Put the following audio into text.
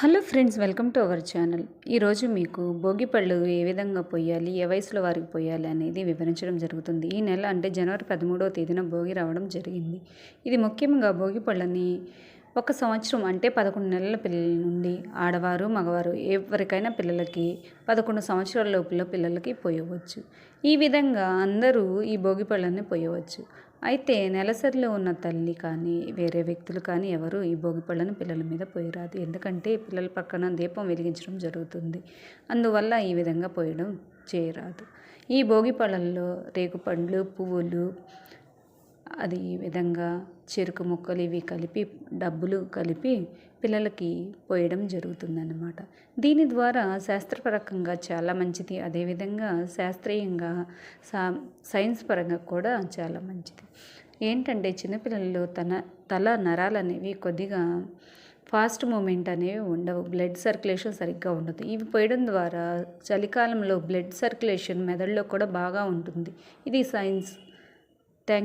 Hello friends welcome to our channel. ఈరోజు మీకు భోగి పళ్ళు ఏ విధంగా పోయాలి ఏ వయసులో వారికి పోయాలి అనేది వివరించడం జరుగుతుంది. ఈ నెల అంటే జనవరి పదమూడవ తేదీన భోగి రావడం జరిగింది. ఇది ముఖ్యంగా భోగి పళ్ళని ఒక సంవత్సరం అంటే పదకొండు నెలల పిల్లల నుండి ఆడవారు మగవారు ఎవరికైనా పిల్లలకి పదకొండు సంవత్సరాల లోపల పిల్లలకి పోయవచ్చు. ఈ విధంగా అందరూ ఈ భోగి పళ్ళని పోయవచ్చు. అయితే నెలసరిలో ఉన్న తల్లి కానీ వేరే వ్యక్తులు కానీ ఎవరు ఈ భోగి పళ్ళను పిల్లల మీద పోయరాదు. ఎందుకంటే పిల్లల పక్కన దీపం వెలిగించడం జరుగుతుంది. అందువల్ల ఈ విధంగా పోయడం చేయరాదు. ఈ భోగి పళ్ళల్లో రేగు పండ్లు పువ్వులు అది ఈ విధంగా చెరుకు ముక్కలు ఇవి కలిపి డబ్బులు కలిపి పిల్లలకి పోయడం జరుగుతుందన్నమాట. దీని ద్వారా శాస్త్రపరకంగా చాలా మంచిది. అదేవిధంగా శాస్త్రీయంగా సా సైన్స్ పరంగా కూడా చాలా మంచిది. ఏంటంటే చిన్నపిల్లలు తన తల నరాలు అనేవి కొద్దిగా ఫాస్ట్ మూమెంట్ అనేవి ఉండవు. బ్లడ్ సర్క్యులేషన్ సరిగ్గా ఉండదు. ఇవి పోయడం ద్వారా చలికాలంలో బ్లడ్ సర్క్యులేషన్ మెదడులో కూడా బాగా ఉంటుంది. ఇది సైన్స్. థ్యాంక్